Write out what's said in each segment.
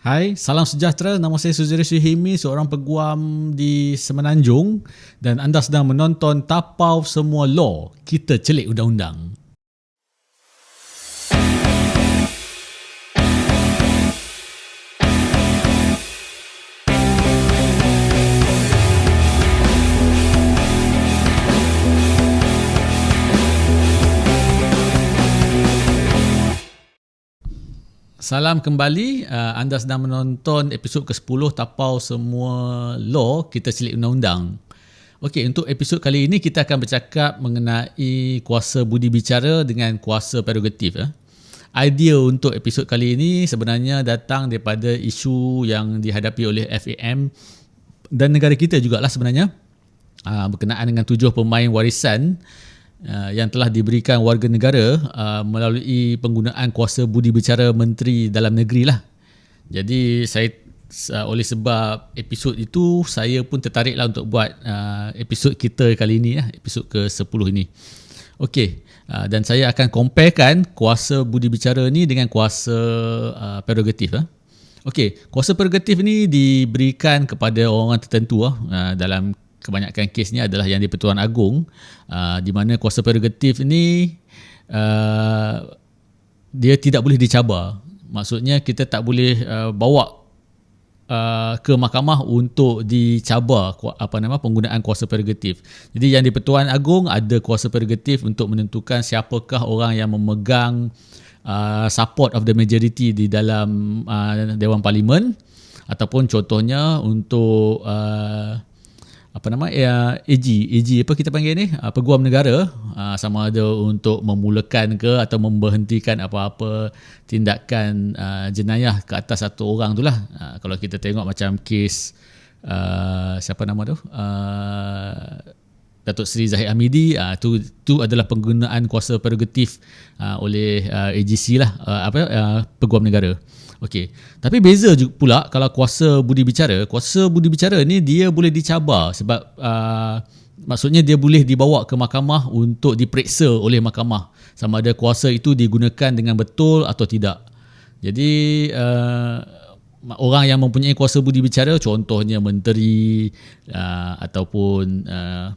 Hai, salam sejahtera. Nama saya Suziri Suhimi, seorang peguam di Semenanjung dan anda sedang menonton Tapau Semua Law. Kita celik undang-undang. Salam kembali. Uh, anda sedang menonton episod ke-10 Tapau Semua Law, kita celik undang-undang. Okey, untuk episod kali ini kita akan bercakap mengenai kuasa budi bicara dengan kuasa prerogatif. Eh. Idea untuk episod kali ini sebenarnya datang daripada isu yang dihadapi oleh FAM dan negara kita jugalah sebenarnya uh, berkenaan dengan tujuh pemain warisan uh, yang telah diberikan warga negara uh, melalui penggunaan kuasa budi bicara menteri dalam negeri lah. Jadi saya uh, oleh sebab episod itu saya pun tertariklah untuk buat uh, episod kita kali ini ya, episod ke-10 ini. Okey, uh, dan saya akan comparekan kuasa budi bicara ni dengan kuasa uh, prerogatif ah. Okey, kuasa prerogatif ni diberikan kepada orang tertentu ah uh, dalam kebanyakan kes ni adalah yang di Pertuan Agong uh, di mana kuasa prerogatif ni uh, dia tidak boleh dicabar. Maksudnya kita tak boleh uh, bawa uh, ke mahkamah untuk dicabar apa nama penggunaan kuasa prerogatif. Jadi yang di Pertuan Agong ada kuasa prerogatif untuk menentukan siapakah orang yang memegang uh, support of the majority di dalam uh, Dewan Parlimen ataupun contohnya untuk uh, apa nama? Ya AG AG apa kita panggil ni? Uh, peguam negara. Uh, sama ada untuk memulakan ke atau memberhentikan apa-apa tindakan uh, jenayah ke atas satu orang tu lah. Uh, kalau kita tengok macam kes siapa nama tu? Datuk Seri Zahid Hamidi. Tu tu adalah penggunaan kuasa prerogatif oleh AGC lah. Apa peguam negara Okey. Tapi beza juga pula kalau kuasa budi bicara, kuasa budi bicara ni dia boleh dicabar sebab uh, maksudnya dia boleh dibawa ke mahkamah untuk diperiksa oleh mahkamah sama ada kuasa itu digunakan dengan betul atau tidak. Jadi uh, orang yang mempunyai kuasa budi bicara contohnya menteri uh, ataupun uh,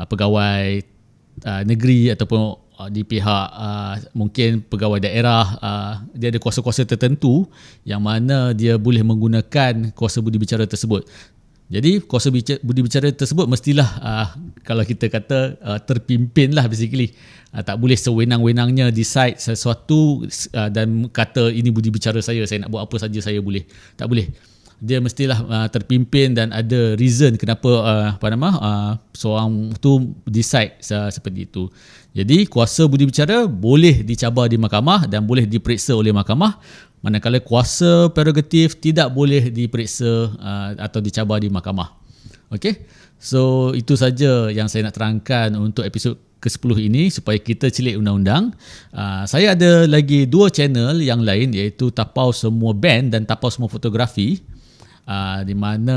pegawai uh, negeri ataupun uh, di pihak uh, mungkin pegawai daerah uh, dia ada kuasa-kuasa tertentu yang mana dia boleh menggunakan kuasa budi bicara tersebut. Jadi kuasa budi bicara tersebut mestilah uh, kalau kita kata uh, terpimpin lah basically. Uh, tak boleh sewenang-wenangnya decide sesuatu uh, dan kata ini budi bicara saya, saya nak buat apa saja saya boleh. Tak boleh dia mestilah uh, terpimpin dan ada reason kenapa uh, apa nama uh, seorang tu decide uh, seperti itu. Jadi kuasa budi bicara boleh dicabar di mahkamah dan boleh diperiksa oleh mahkamah manakala kuasa prerogatif tidak boleh diperiksa uh, atau dicabar di mahkamah. Okey. So itu saja yang saya nak terangkan untuk episod ke-10 ini supaya kita celik undang-undang. Uh, saya ada lagi dua channel yang lain iaitu Tapau Semua Band dan Tapau Semua Fotografi uh, di mana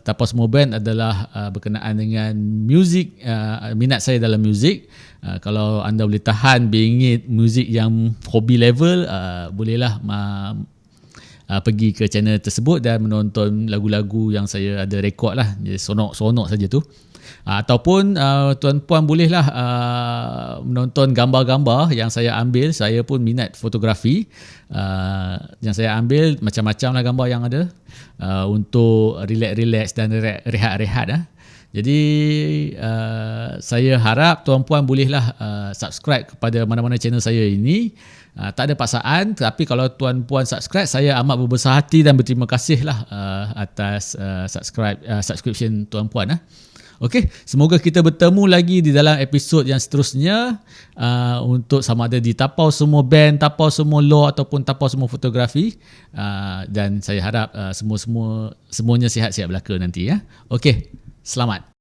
Semua Band adalah uh, berkenaan dengan muzik uh, minat saya dalam muzik uh, kalau anda boleh tahan bingit muzik yang hobi level uh, bolehlah uh, uh, pergi ke channel tersebut dan menonton lagu-lagu yang saya ada rekod lah. Sonok-sonok saja tu Uh, ataupun uh, tuan-puan bolehlah uh, menonton gambar-gambar yang saya ambil saya pun minat fotografi uh, yang saya ambil macam-macam lah gambar yang ada uh, untuk relax-relax dan rehat-rehat uh. jadi uh, saya harap tuan-puan bolehlah uh, subscribe kepada mana-mana channel saya ini uh, tak ada paksaan tapi kalau tuan-puan subscribe saya amat berbesar hati dan berterima kasih lah uh, atas uh, subscribe uh, subscription tuan-puan uh. Okey, semoga kita bertemu lagi di dalam episod yang seterusnya uh, untuk sama ada di tapau semua band, tapau semua law ataupun tapau semua fotografi uh, dan saya harap uh, semua-semua semuanya sihat-sihat belaka nanti ya. Okey, selamat.